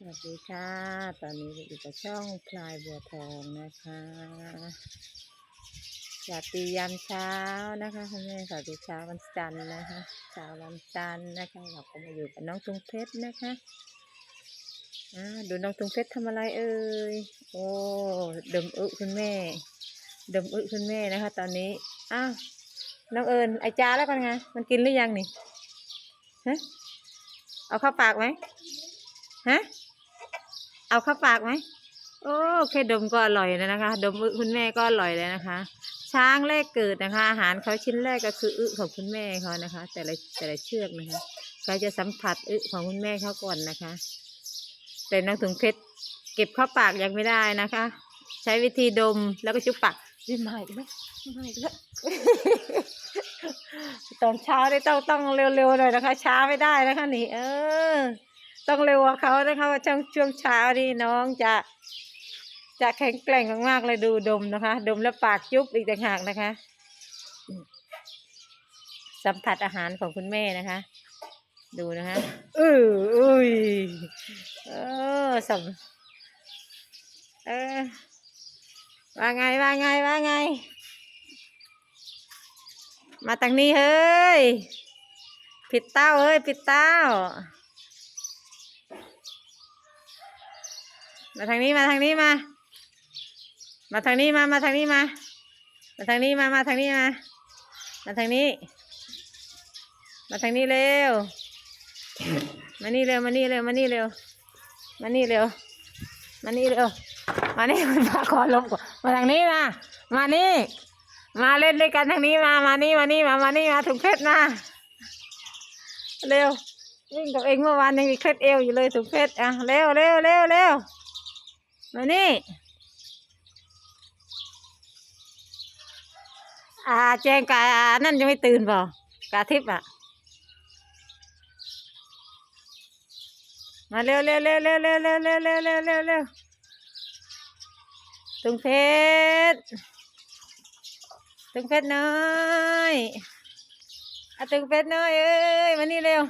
สวัสดีค่ะ ตอนนี้อยู่กับช่องพลายบัวทองนะคะสวัสดียามเช้านะคะคุณแม่สวัสดีเช้าวันจันทร์นะคะเช้าวันจันทร์นะคะเราก็มาอยู่กับน้องตุงเพชรนะคะอ่าดูน้องตุงเพชรทำอะไรเอ่ยโอ้ดมอึคุณแม่ดมอึคุณแม่นะคะ ตอนนี้อ้าวน้องเอิญไอจ้าแล้วกันไงมันกินหรือยังนี่ฮะเอาเข้าปากไหมฮะ เอาเข้าปากไหมโอ้แค่ดมก็อร่อยแล้วนะคะ ดมอึคุณแม่ก็อร่อยแล้วนะคะ ช้างแรกเกิดนะคะ อาหารเขาชิ้นแรกก็คืออึของคุณแม่เขานะคะ แต่ละแต่ละเชือกนะคะเขาจะสัมผัสอึของคุณแม่เขาก่อนนะคะ แต่น้องถุงเพชรเก็บเข้าปากยังไม่ได้นะคะ ใช้วิธีดมแล้วก็ชุบปากไม่มาอีกแล้วไม่มาอีกแล้วตอนเช้าได้ต้องต้องเร็วๆหน่อยนะคะ ช้าไม่ได้นะคะนี่เออ ต้องเร็วกว่าเขานะคะว่าช่วงช่วงเช้านี่น้องจะ จะแข็งแกร่งมากๆเลยดูดมนะคะ ดมแล้วปากยุบอีกต่างหากนะคะ สัมผัสอาหารของคุณแม่นะคะ ดูนะคะเอออุ้ยเออสัมเออว่าไงว่าไงว่าไง มาทางนี้เฮ้ยปิดเต้าเฮ้ยปิดเต้า มาทางนี้มาทางนี้มา มาทางนี้มา มาทางนี้มา มาทางนี้มา มาทางนี้มา มาทางนี้ มาทางนี้เร็ว มานี่เร็ว มานี่เร็ว มานี่เร็ว มานี่เร็ว มานี่เร็ว มานี่มันพาคอลมก่อนมาทางนี้มามานี่ มาเล่นด้วยกันทางนี้มา มานี่ มานี่ มา มานี่ มาถุงเพชรมาเร็ววิ่งกับเองเมื่อวานยังมีเคล็ดเอวอยู่เลยถุงเพชรอะเร็วเร็วเร็วเร็ว มานี่อาแจงกานั่นยังไม่ตื่นเปล่ากาทิพย์อะ มาเร็วเร็วเร็วเร็วเร็วเร็วเร็วเร็วเร็วเร็วเร็วตุงเพชรตุงเพชรน้อยอะตุงเพชรน้อยเอ้ยมานี่เร็ว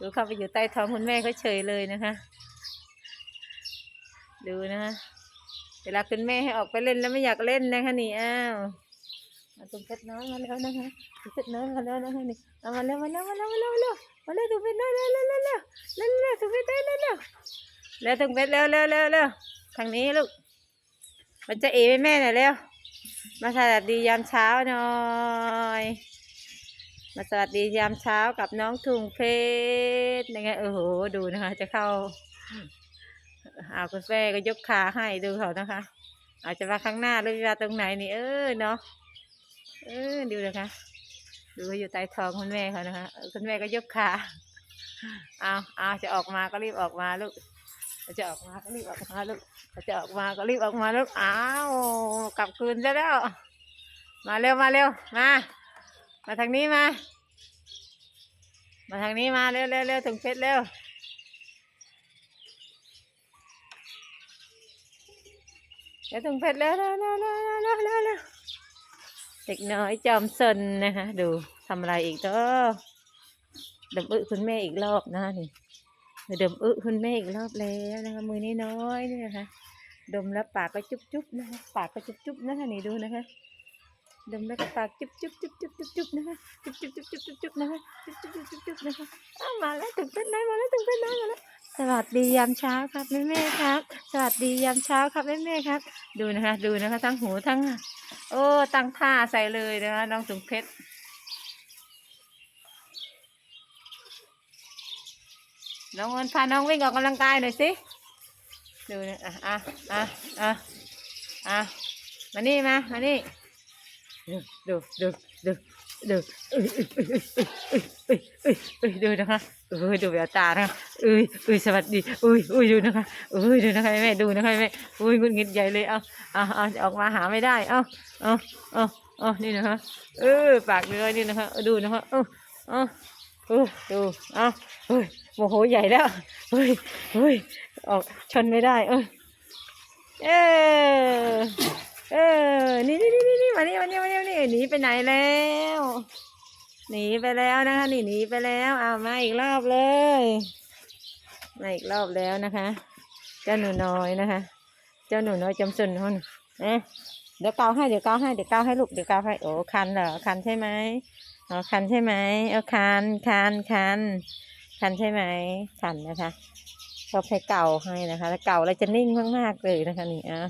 ดูเข้าไปอยู่ใต้ท้องคุณแม่เขาเฉยเลยนะคะ ดูนะคะเวลาคุณแม่ให้ออกไปเล่นแล้วไม่อยากเล่นนะคะนี่อ้าวมาตุ้มเพชรน้อยมาแล้วนะคะตุ้มเพชรน้อยมาแล้วนะคะนี่เอามาแล้วมาแล้วมาแล้วมาแล้วมาแล้วมาแล้วตุ้มเพชรน้อยเร็วเร็วเร็วเร็วเร็วเร็วตุ้มเพชรเร็วเร็วเร็วเร็วตุ้มเพชรเร็วเร็วเร็วเร็วทางนี้ลูกมันจะเอไปแม่หน่อยเร็วมาสวัสดียามเช้าหน่อยมาสวัสดียามเช้ากับน้องถุงเพชรยังไงโอ้โหดูนะคะจะเข้า เอาคุณแม่ก็ยกขาให้ดูเขานะคะ อาจจะมาข้างหน้าหรือว่าตรงไหนนี่ เออเนาะเออดูนะคะดูเขาอยู่ใต้ท้องคุณแม่เขานะคะคุณแม่ก็ยกขาเอาเอาจะออกมาก็รีบออกมาลูกจะออกมาก็รีบออกมาลูกจะออกมาก็รีบออกมาลูกอ้าวกลับคืนซะแล้ว มาเร็วมาเร็วมา มาทางนี้มา มาทางนี้มาเร็วเร็วเร็วถึงเพชรเร็ว เดี๋ยวถึงเพชรแล้วแล้วแล้วแล้วแล้วแล้วแล้วเด็กน้อยจอมซนนะคะ ดูทำอะไรอีกก็ดมอึคุณแม่อีกรอบนะคะนี่ดมอึคุณแม่อีกรอบแล้วนะคะมือน้อยๆนี่นะคะดมแล้วปากก็จุ๊บจุ๊บนะคะปากก็จุ๊บจุ๊บนะคะนี่ดูนะคะ ดมแล้วก็ปากจุ๊บจุ๊บจุ๊บจุ๊บจุ๊บจุ๊บนะคะจุ๊บจุ๊บจุ๊บจุ๊บจุ๊บจุ๊บนะคะจุ๊บจุ๊บจุ๊บจุ๊บจุ๊บนะคะอ้าวมาแล้วถึงเพชรน้อยมาแล้วถึงเพชรน้อยมาแล้วสวัสดียามเช้าครับแม่แม่ครับ สวัสดียามเช้าครับแม่แม่ครับ ดูนะคะ ดูนะคะ ทั้งหูทั้ง โอ้ตั้งท่าใส่เลยนะคะน้องถุงเพชรน้องเอิญพาน้องวิ่งออกกำลังกายหน่อยสิดูนะอะอะอะอะอะมานี่มามานี่ ดูดูดูดูดูเอ้ยเอ้ยเอ้ยเอ้ยเอ้ยเอ้ยดูนะคะเอ้ยดูแววตานะคะเอ้ยเอ้ยสวัสดีเอ้ยเอ้ยดูนะคะเอ้ยดูนะคะแม่ดูนะคะแม่เอ้ยงุนงิดใหญ่เลยเอาเอาเอาออกมาหาไม่ได้เอาเอาเอาเอานี่นะคะเออปากเนื้อนี่นะคะดูนะคะเอาเอาเออดูเอาเฮ้ยโมโหใหญ่แล้วเฮ้ยเฮ้ยออกชนไม่ได้เออเออ เออ นี่นี่นี่นี่มานี่มานี่มานี่มานี่หนีไปไหนแล้ว หนีไปแล้วนะคะหนีหนีไปแล้วเอามาอีกรอบเลย มาอีกรอบแล้วนะคะ เจ้าหนูน้อยนะคะ เจ้าหนูน้อยจำสนนนะเดี๋ยวเกาให้ เดี๋ยวเกาให้ เดี๋ยวเกาให้ลูก เดี๋ยวเกาให้ โอ้คันเหรอ คันใช่ไหมอ๋อ คันใช่ไหมเอาคัน คัน คัน คันใช่ไหม คันนะคะชอบให้เก่าให้นะคะ แล้วเก่าแล้วจะนิ่งมากๆเลยนะคะนี่อะ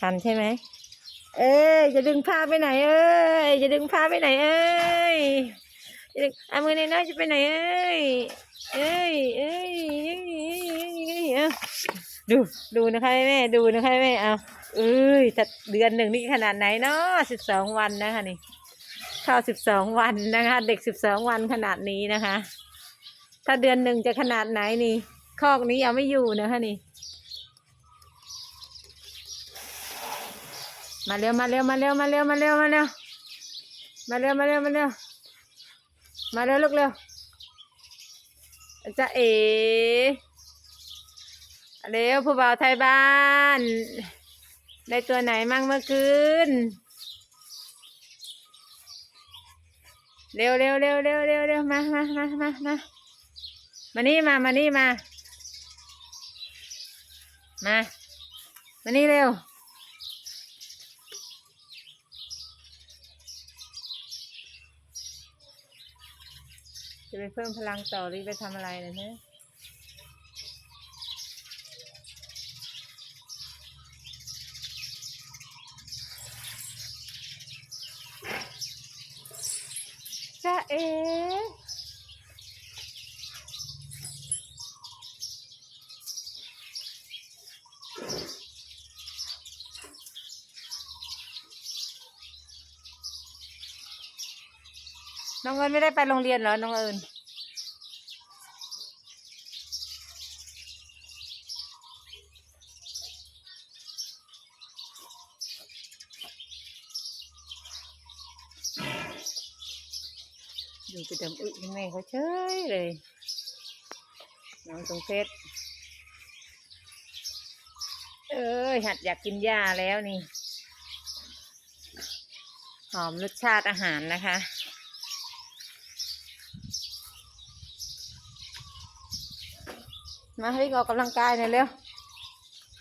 คันใช่ไหม เอ้ยจะดึงผ้าไปไหน เอ้ยจะดึงผ้าไปไหน เอ้ยจะดึงเอามือในน้อยจะไปไหนเอ้ยเอ้ยเอ้ยเอ้ยเอ้ยเอ้ยเอ้ยดูดูนะคะแม่ดูนะคะแม่เอาเอ้ยถ้าเดือนหนึ่งนี่ขนาดไหนเนาะสิบสองวันนะคะนี่เข้าสิบสองวันนะคะ เด็กสิบสองวันขนาดนี้นะคะ ถ้าเดือนหนึ่งจะขนาดไหนนี่คอกนี้เอาไม่อยู่นะคะนี่ มาเร็วมาเร็วมาเร็วมาเร็วมาเร็วมาเร็วมาเร็วมาเร็วมาเร็วมาเร็วลูกเร็วจะเอ๋เร็วผู้บ่าวไทยบ้าน ได้ตัวไหนมั่งเมื่อคืนเร็วเร็วเร็วเร็วเร็วเร็วมามามามามามานี่มามานี่มา มา มานี่เร็ว ไปเพิ่มพลังต่อหรือไปทำอะไรนะเนี่ยจ้าเอ๋ น้องเอิญไม่ได้ไปโรงเรียนเหรอ น้องเอิญอยู่ไปดำอึยังไงเขาเฉยเลย น้องตรงเพชรเอ้ย หัดอยากกินหญ้าแล้วนี่ หอมรสชาติอาหารนะคะ มาให้วิ่งออกกำลังกายหน่อยเร็ว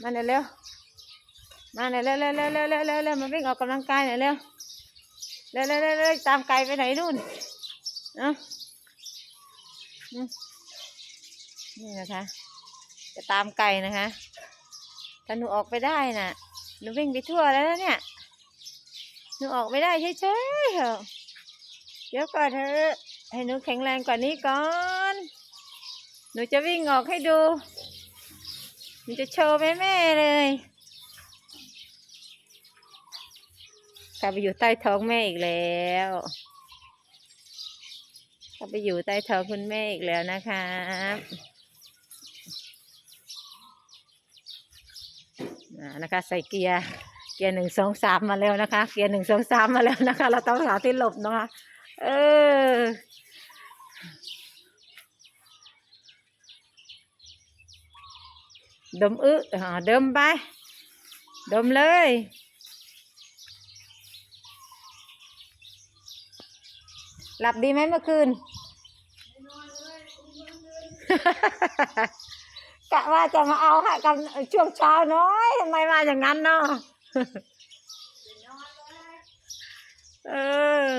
มาหน่อยเร็ว มาหน่อยเร็วเร็วเร็วเร็วเร็วเร็วเร็วมาวิ่งออกกำลังกายหน่อยเร็ว เร็วเร็วเร็วเร็วตามไก่ไปไหนนู่นเอะนี่นะคะ จะตามไก่นะคะถ้าหนูออกไปได้น่ะ หนูวิ่งไปทั่วแล้วเนี่ยหนูออกไม่ได้เฉยๆเหรอเดี๋ยวก่อนเถอะให้หนูแข็งแรงกว่านี้ก่อน หนูจะวิ่งออกให้ดูหนูจะโชว์แม่แม่เลยกลับไปอยู่ใต้ท้องแม่อีกแล้วกลับไปอยู่ใต้ท้องคุณแม่อีกแล้วนะครับนะคะใส่เกียร์เกียร์หนึ่งสองสามมาแล้วนะคะ เกียร์หนึ่งสองสามมาแล้วนะคะ เราต้องหาที่หลบนะคะ เออ ดมอึอ่าดมไป ดมเลย หลับดีไหมเมื่อคืน กะว่าจะมาเอาค่ะกันช่วงเช้าน้อยทำไมมาอย่างนั้นเนาะเออ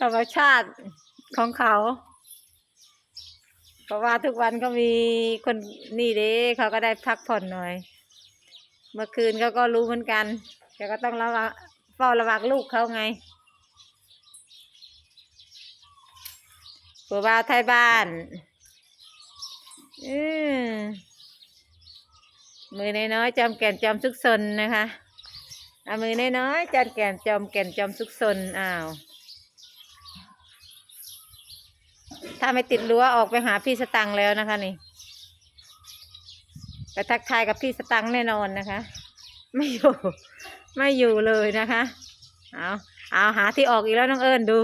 ธรรมชาติของเขา เพราะว่าทุกวันก็มีคนนี่เด้เขาก็ได้พักผ่อนหน่อย เมื่อคืนเขาก็รู้เหมือนกันแต่ก็ต้องระวังเฝ้าระวังลูกเขาไงผัวบ่าวไทยบ้านอืมมือน้อยๆจอมแก่นจอมซุกซนนะคะเอามือน้อยๆจอมแก่นจอมแก่นจอมซุกซนอ้าว ถ้าไม่ติดรั้วออกไปหาพี่สตังค์แล้วนะคะนี่ไปทักทายกับพี่สตังค์แน่นอนนะคะ ไม่อยู่ ไม่อยู่เลยนะคะ เอาเอาหาที่ออกอีกแล้วน้องเอิญดู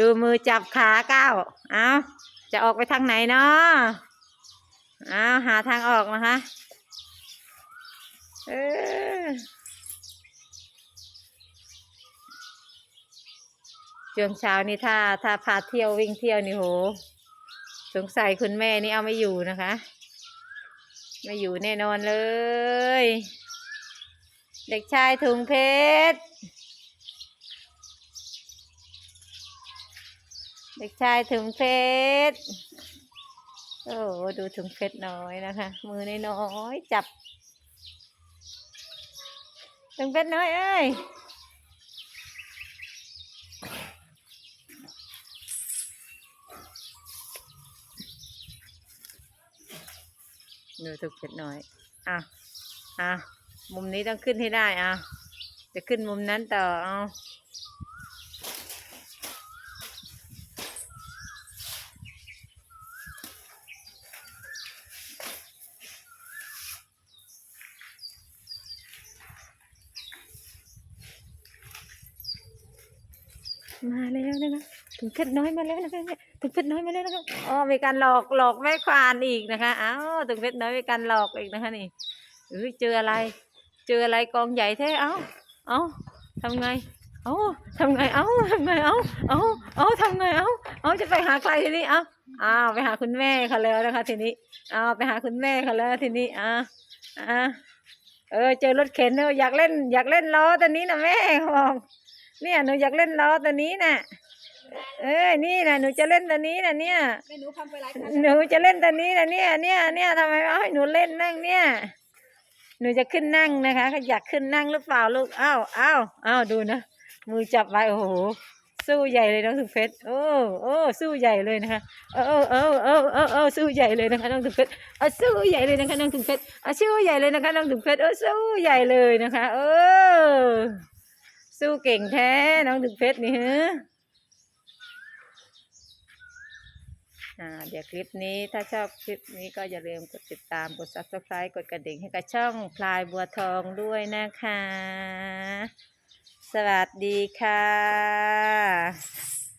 ดูมือจับขาก้าวเอาจะออกไปทางไหนเนาะเอาหาทางออกนะคะเออช่วงเช้านี่ถ้าถ้าพาเที่ยววิ่งเที่ยวนี่โห สงสัยคุณแม่นี่เอาไม่อยู่นะคะ ไม่อยู่แน่นอนเลย เด็กชายถุงเพชร เด็กชายถุงเพชร โอ้ดูถุงเพชรน้อยนะคะ มือน้อยจับถุงเพชรน้อยเอ้ย ดูถุงเพชรน้อย อะ อะ มุมนี้ต้องขึ้นให้ได้อะ จะขึ้นมุมนั้นต่อเอามาแล้วนะคะถึงเพชรน้อยมาแล้วนะคะเนี่ย ถึงเพชรน้อยมาแล้วนะคะอ๋อมีการหลอกหลอกแม่ควานอีกนะคะอ้าวถึงเพชรน้อยมีการหลอกอีกนะคะนี่เอ้ยเจออะไร เจออะไรกองใหญ่แท้เอ้าเอ้าทำไงเอ้าทำไงเอ้าทำไงเอ้าเอ้าเอ้าทำไงเอ้าเอ้าจะไปหาใครทีนี้เอ้าอ้าวไปหาคุณแม่เขาแล้วนะคะทีนี้อ้าวไปหาคุณแม่เขาแล้วทีนี้อ่าอ่าเออเจอรถเข็นเอออยากเล่น อยากเล่นล้อตัวนี้นะแม่เขาบอกเนี่ยหนูอยากเล่นล้อตัวนี้น่ะ เอ้ยนี่นะหนูจะเล่นตัวนี้นะเนี่ยแม่หนูทำไปหลายครั้งหนูจะเล่นตัวนี้นะเนี่ย เนี่ยเนี่ยทำไมเอาให้หนูเล่นนั่งเนี่ย หนูจะขึ้นนั่งนะคะเขาอยากขึ้นนั่งหรือเปล่าลูกอ้าวอ้าวอ้าวดูนะ มือจับไว้โอ้โห สู้ใหญ่เลยน้องสุเพชรโอ้โอ้สู้ใหญ่เลยนะคะเออเออเออเออเออสู้ใหญ่เลยนะคะน้องสุเพชรเอาสู้ใหญ่เลยนะคะน้องสุเพชรเอาสู้ใหญ่เลยนะคะน้องสุเพชรเออสู้ใหญ่เลยนะคะ เออ สู้เก่งแท้น้องสุเพชรนี่ฮะ อ่า เดี๋ยวคลิปนี้ถ้าชอบคลิปนี้ก็อย่าลืมกดติดตามกด subscribe กดกระดิ่งให้กับช่องพลายบัวทองด้วยนะคะ สวัสดีค่ะ